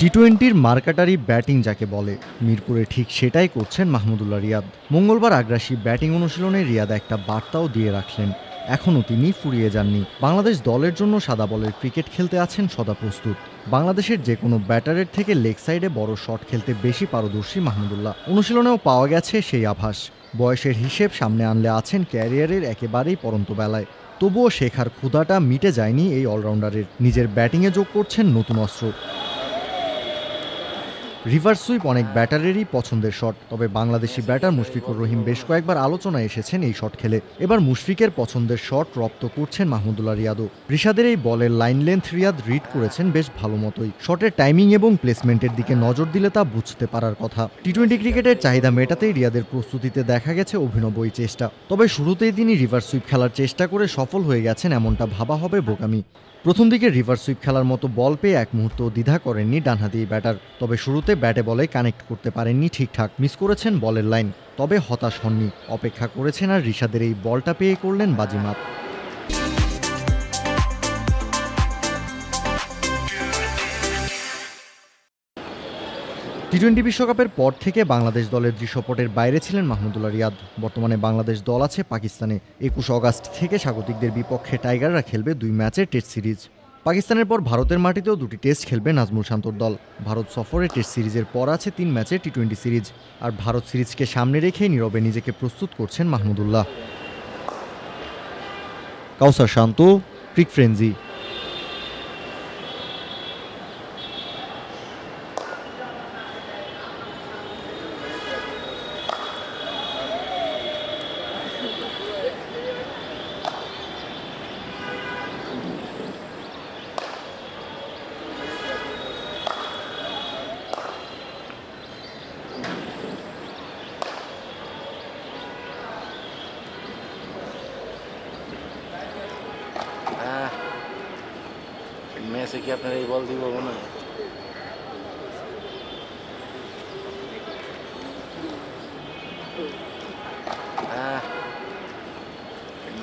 টি টোয়েন্টির মার্কাটারি ব্যাটিং যাকে বলে, মিরপুরে ঠিক সেটাই করছেন মাহমুদুল্লাহ রিয়াদ। মঙ্গলবার আগ্রাসী ব্যাটিং অনুশীলনে রিয়াদ একটা বার্তাও দিয়ে রাখলেন। এখনও তিনি ফুরিয়ে যাননি। বাংলাদেশ দলের জন্য সাদা বলের ক্রিকেট খেলতে আছেন সদা প্রস্তুত। বাংলাদেশের যে কোনো ব্যাটারের থেকে লেগ সাইডে বড় শট খেলতে বেশি পারদর্শী মাহমুদুল্লাহ। অনুশীলনেও পাওয়া গেছে সেই আভাস। বয়সের হিসেব সামনে আনলে আছেন ক্যারিয়ারের একেবারেই পরন্ত বেলায়। তবুও শেখার ক্ষুধাটা মিটে যায়নি এই অলরাউন্ডারের। নিজের ব্যাটিংয়ে যোগ করছেন নতুন অস্ত্র। রিভার্স সুইপ অনেক ব্যাটারেরই পছন্দের শট, তবে বাংলাদেশি ব্যাটার মুশফিকুর রহিম বেশ কয়েকবার আলোচনায় এসেছেন এই শট খেলে। এবার মুশফিকের পছন্দের শট রপ্ত করছেন মাহমুদুল্লাহ রিয়াদও। রিশাদের এই বলের লাইন লেন্থ রিয়াদ রিড করেছেন বেশ ভালো মতোই। শটের টাইমিং এবং প্লেসমেন্টের দিকে নজর দিলে তা বুঝতে পারার কথা। টি টোয়েন্টি ক্রিকেটের চাহিদা মেটাতেই রিয়াদের প্রস্তুতিতে দেখা গেছে অভিনব এই চেষ্টা। তবে শুরুতেই তিনি রিভার্স সুইপ খেলার চেষ্টা করে সফল হয়ে গেছেন এমনটা ভাবা হবে বোকামি। প্রথম দিকে রিভার্স সুইপ খেলার মতো বল পেয়ে এক মুহূর্ত দ্বিধা করেননি ডানহাতি ব্যাটার। তবে শুরুতে ব্যাটে বলে কানেক্ট করতে পারেননি ঠিকঠাক। মিস করেছেন বলের লাইন, তবে হতাশ হননি। অপেক্ষা করেছেন আর রিশাদের এই বলটা পেয়ে করলেন বাজিমাত। টি টোয়েন্টি বিশ্বকাপের পর থেকে বাংলাদেশ দলের দৃশ্যপটের বাইরে ছিলেন মাহমুদুল্লাহ রিয়াদ। বর্তমানে বাংলাদেশ দল আছে পাকিস্তানে। একুশ অগাস্ট থেকে স্বাগতিকদের বিপক্ষে টাইগাররা খেলবে দুই ম্যাচের টেস্ট সিরিজ। পাকিস্তানের পর ভারতের মাটিতেও দুটি টেস্ট খেলবে নাজমুল শান্তর দল। ভারত সফরে টেস্ট সিরিজের পর আছে তিন ম্যাচে টি টোয়েন্টি সিরিজ। আর ভারত সিরিজকে সামনে রেখে নীরবে নিজেকে প্রস্তুত করছেন মাহমুদুল্লাহ। কাউসার শান্ত, ক্রিক ফ্রেঞ্জি ম্যাচে কি আপনার এই বল দিব মনে হয়?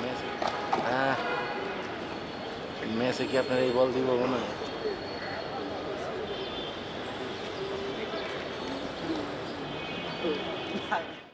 ম্যাচে হ্যাঁ। কি আপনার এই বল দিব মনে হয়?